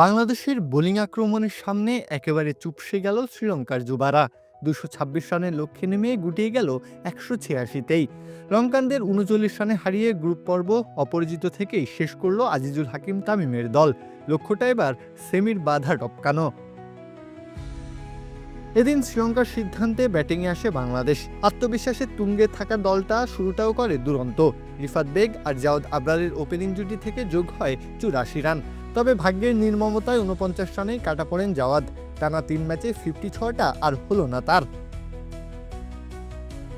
বাংলাদেশের বোলিং আক্রমণের সামনে একেবারে চুপসে গেল শ্রীলঙ্কার যুবারা। দুশো ছাব্বিশ রানের লক্ষ্যে নেমে গুটিয়ে গেল একশো ছিয়াশিতেই। লঙ্কানদের উনচল্লিশ রানে হারিয়ে গ্রুপ পর্ব অপরাজিত থেকেই শেষ করল আজিজুল হাকিম তামিমের দল। লক্ষ্যটা এবার সেমির বাধা টপকানো। এদিন শ্রীলঙ্কার সিদ্ধান্তে ব্যাটিংয়ে আসে বাংলাদেশ। আত্মবিশ্বাসের তুঙ্গে থাকা দলটা শুরুটাও করে দুরন্ত। রিফাত বেগ আর জাওদ আবরারের ওপেনিং জুটি থেকে যোগ হয় চুরাশি রান। তবে ভাগ্যের নির্মমতায় উনপঞ্চাশ রানেই কাটা পড়েন জাওয়াদ। টানা তিন ম্যাচে ফিফটি ছটা আর হলো না তার।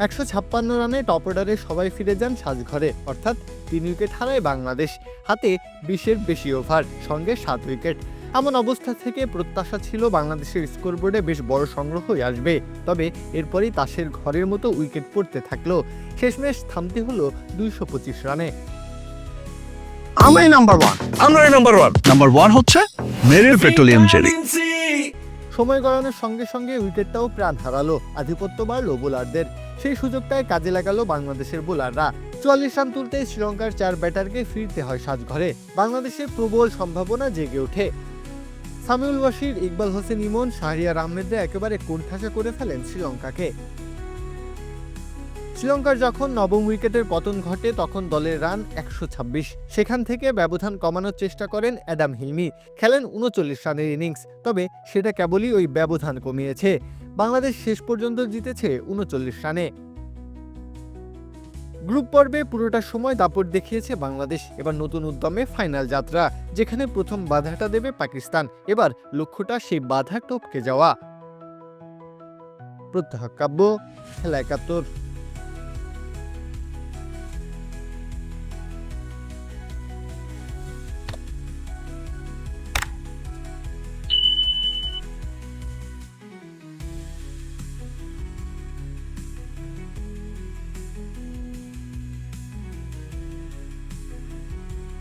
একশো ছাপ্পান্ন রানে টপ অর্ডারে সবাই ফিরে যান সাজঘরে, অর্থাৎ তিন উইকেট হারায় বাংলাদেশ। হাতে বিশের বেশি ওভার, সঙ্গে সাত উইকেট। এমন অবস্থা থেকে প্রত্যাশা ছিল বাংলাদেশের স্কোরবোর্ডে বেশ বড় সংগ্রহই আসবে। তবে এরপরই তাসের ঘরের মতো উইকেট পড়তে থাকল। শেষমেশ থামতে হলো দুইশো পঁচিশ রানে। আমরাই নাম্বার ওয়ান আমরাই নাম্বার ওয়ান নাম্বার ওয়ান হচ্ছে মেরিল পেট্রোলিয়াম জেলি সময় গড়ানোর সঙ্গে সঙ্গে উইকেটটাও প্রাণ হারালো আধিপত্য বাড়লো বোলারদের। সেই সুযোগটায় কাজে লাগালো বাংলাদেশের বোলাররা। চুয়াল্লিশ রান তুলতে শ্রীলঙ্কার চার ব্যাটারকে ফিরতে হয় সাজঘরে। বাংলাদেশের প্রবল সম্ভাবনা জেগে ওঠে। সামিউল ওয়াসির ইকবাল হোসেন ইমন শাহরিয়ার আহমেদরা একেবারে কোণঠাসা করে ফেলেন শ্রীলঙ্কাকে। শ্রীলঙ্কার যখন নবম উইকেটের পতন ঘটে, তখন দলের রান একশো ছাব্বিশ। সেখান থেকে ব্যবধান কমানোর চেষ্টা করেন অ্যাডাম হিলমি। খেলেন উনচল্লিশ রানের ইনিংস, তবে সেটা কেবলই ওই ব্যবধান কমিয়েছে। বাংলাদেশ শেষ পর্যন্ত জিতেছে উনচল্লিশ রানে। গ্রুপ পর্বে পুরোটা সময় দাপট দেখিয়েছে বাংলাদেশ। এবার নতুন উদ্যমে ফাইনাল যাত্রা, যেখানে প্রথম বাধাটা দেবে পাকিস্তান। এবার লক্ষ্যটা সেই বাধা টপকে যাওয়া। প্রত্যাহ কাব্য, খেলা একাত্তর।